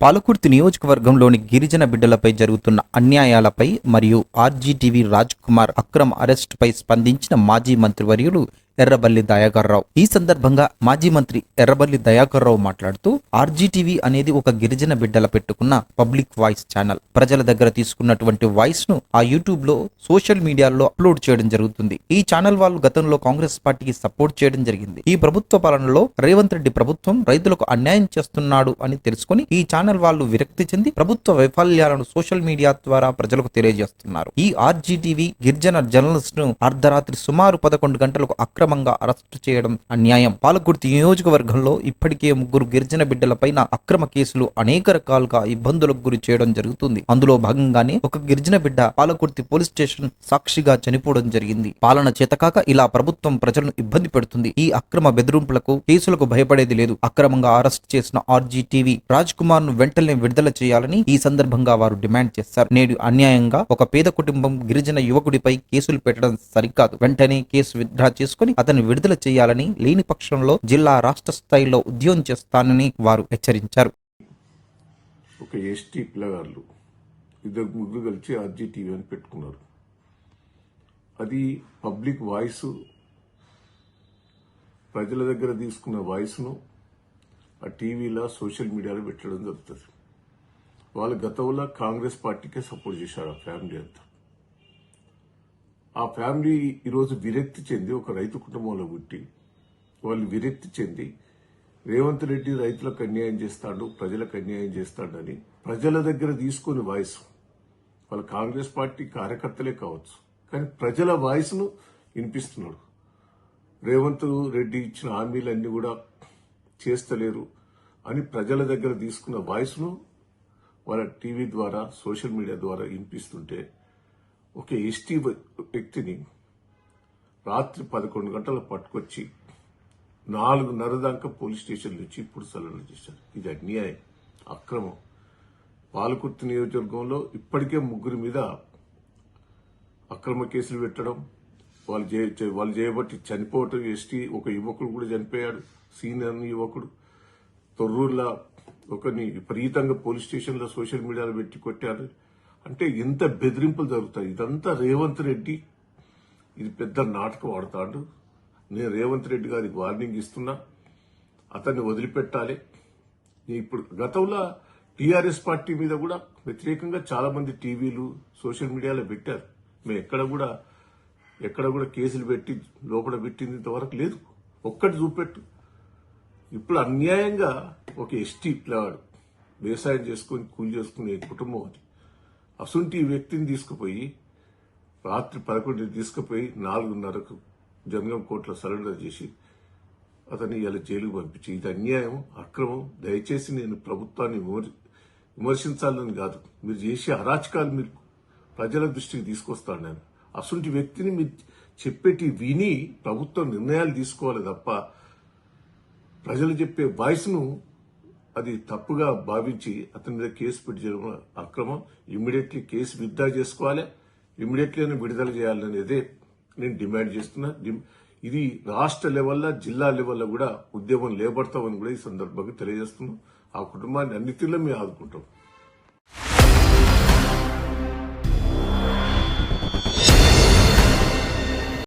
పాలకుర్తి నియోజకవర్గంలోని గిరిజన బిడ్డలపై జరుగుతున్న అన్యాయాలపై మరియు ఆర్జీటీవీ రాజ్ కుమార్ అక్రమ్ అరెస్టుపై స్పందించిన మాజీ మంత్రివర్యులు ఎర్రబల్లి దయాకర్రావు. ఈ సందర్భంగా మాజీ మంత్రి ఎర్రబల్లి దయాకర్రావు మాట్లాడుతూ ఆర్జీటీవీ అనేది ఒక గిరిజన బిడ్డల పెట్టుకున్న పబ్లిక్ వాయిస్ ఛానల్. ప్రజల దగ్గర తీసుకున్నటువంటి వాయిస్ను ఆ యూట్యూబ్లో సోషల్ మీడియాలో అప్లోడ్ చేయడం జరుగుతుంది. ఈ ఛానల్ వాళ్ళు గతంలో కాంగ్రెస్ పార్టీకి సపోర్ట్ చేయడం జరిగింది. ఈ ప్రభుత్వ పాలనలో రేవంత్ రెడ్డి ప్రభుత్వం రైతులకు అన్యాయం చేస్తున్నాడు అని తెలుసుకుని ఈ ఛానల్ వాళ్ళు విరక్తి చెంది ప్రభుత్వ వైఫల్యాలను సోషల్ మీడియా ద్వారా ప్రజలకు తెలియజేస్తున్నారు. ఈ ఆర్జీటీవీ గిరిజన జర్నలిస్ట్ను అర్ధరాత్రి సుమారు పదకొండు గంటలకు అక్రమంగా అరెస్టు చేయడం అన్యాయం. పాలకుర్తి నియోజకవర్గంలో ఇప్పటికే ముగ్గురు గిరిజన బిడ్డలపైన అక్రమ కేసులు అనేక రకాలుగా ఇబ్బందులకు గురి చేయడం జరుగుతుంది. అందులో భాగంగానే ఒక గిరిజన బిడ్డ పాలకుర్తి పోలీస్ స్టేషన్ సాక్షిగా చనిపోవడం జరిగింది. పాలన చేతకాక ఇలా ప్రభుత్వం ప్రజలను ఇబ్బంది పెడుతుంది. ఈ అక్రమ బెదిరింపులకు కేసులకు భయపడేది లేదు. అక్రమంగా అరెస్ట్ చేసిన ఆర్జీ టీవీ రాజ్ కుమార్ను వెంటనే విడుదల చేయాలని ఈ సందర్భంగా వారు డిమాండ్ చేశారు. నేడు అన్యాయంగా ఒక పేద కుటుంబం గిరిజన యువకుడిపై కేసులు పెట్టడం సరికాదు. వెంటనే కేసు విత్డ్రా చేసుకుని అతన్ని విడుదల చేయాలని లేని పక్షంలో జిల్లా రాష్ట్ర స్థాయిలో ఉద్యోగం చేస్తానని వారు హెచ్చరించారు. ఒక ఎస్టీ పిల్లగాళ్ళు ఇద్దరు ముగ్గురు కలిసి ఆర్జీ టీవీ అని పెట్టుకున్నారు. అది పబ్లిక్ వాయిస్ ప్రజల దగ్గర తీసుకున్న వాయిస్ను ఆ టీవీలో సోషల్ మీడియాలో పెట్టడం జరుగుతుంది. వాళ్ళు గతంలో కాంగ్రెస్ పార్టీకే సపోర్ట్ చేశారు ఆ ఫ్యామిలీ అంతా. ఆ ఫ్యామిలీ ఈరోజు విరక్తి చెంది ఒక రైతు కుటుంబంలో పుట్టి వాళ్ళు విరక్తి చెంది రేవంత్ రెడ్డి రైతులకు అన్యాయం చేస్తాడు ప్రజలకు అన్యాయం చేస్తాడని ప్రజల దగ్గర తీసుకుని వాయిస్. వాళ్ళ కాంగ్రెస్ పార్టీ కార్యకర్తలే కావచ్చు. కానీ ప్రజల వాయిస్ను వినిపిస్తున్నాడు. రేవంత్ రెడ్డి ఇచ్చిన హామీలన్నీ కూడా చేస్తలేరు అని ప్రజల దగ్గర తీసుకున్న వాయిస్ను వాళ్ళ టీవీ ద్వారా సోషల్ మీడియా ద్వారా వినిపిస్తుంటే ఒక ఎస్టీ వ్యక్తిని రాత్రి పదకొండు గంటలకు పట్టుకొచ్చి నాలుగున్నర దాకా పోలీస్ స్టేషన్ నుంచి ఇప్పుడు సలహా చేశారు. ఇది అన్యాయం అక్రమం. పాలకుర్తి నియోజకవర్గంలో ఇప్పటికే ముగ్గురి మీద అక్రమ కేసులు పెట్టడం వాళ్ళు చే- వాళ్ళు చేయబట్టి చనిపోవటం ఎస్టీ ఒక యువకుడు కూడా చనిపోయాడు సీనియర్ యువకుడు. తొర్రూరులో ఒకరిని విపరీతంగా పోలీస్ స్టేషన్లో సోషల్ మీడియాలో పెట్టి కొట్టారు. అంటే ఎంత బెదిరింపులు జరుగుతాయి? ఇదంతా రేవంత్ రెడ్డి. ఇది పెద్ద నాటకం ఆడతాడు. నేను రేవంత్ రెడ్డి గారికి వార్నింగ్ ఇస్తున్నా. అతన్ని వదిలిపెట్టాలి. ఇప్పుడు గతంలో టీఆర్ఎస్ పార్టీ మీద కూడా వ్యతిరేకంగా చాలా మంది టీవీలు సోషల్ మీడియాలో పెట్టారు. మేము ఎక్కడ కూడా ఎక్కడ కూడా కేసులు పెట్టి లోపల పెట్టింది ఇంతవరకు లేదు. ఒక్కటి చూపెట్టు. ఇప్పుడు అన్యాయంగా ఒక ఎస్టీ పిల్లవాడు వ్యవసాయం చేసుకొని కూలి చేసుకునే కుటుంబం అది. అసుంటి వ్యక్తిని తీసుకుపోయి రాత్రి పదకొండు తీసుకుపోయి నాలుగున్నరకు జంగం కోర్టులో సరెండర్ చేసి అతన్ని ఇలా జైలుకు పంపించి. ఇది అన్యాయం అక్రమం. దయచేసి నేను ప్రభుత్వాన్ని విమర్శించాలని కాదు. మీరు చేసే అరాచకాలు మీరు ప్రజల దృష్టికి తీసుకొస్తాను నేను. అసంటి వ్యక్తిని మీరు చెప్పేటి విని ప్రభుత్వం నిర్ణయాలు తీసుకోవాలి తప్ప ప్రజలు చెప్పే వాయిస్ను అది తప్పుగా భావించి అతని మీద కేసు పెట్టి అక్రమం. ఇమ్మీడియట్లీ కేసు విత్డ్రా చేసుకోవాలి. ఇమ్మీడియట్లీ విడుదల చేయాలనేదే నేను డిమాండ్ చేస్తున్నా. ఇది రాష్ట్ర లెవెల్లో జిల్లా లెవెల్లో కూడా ఉద్యమం లేబడతామని కూడా ఈ సందర్భంగా తెలియజేస్తున్నాం. ఆ కుటుంబాన్ని అన్నిటిలో మేము ఆదుకుంటాం.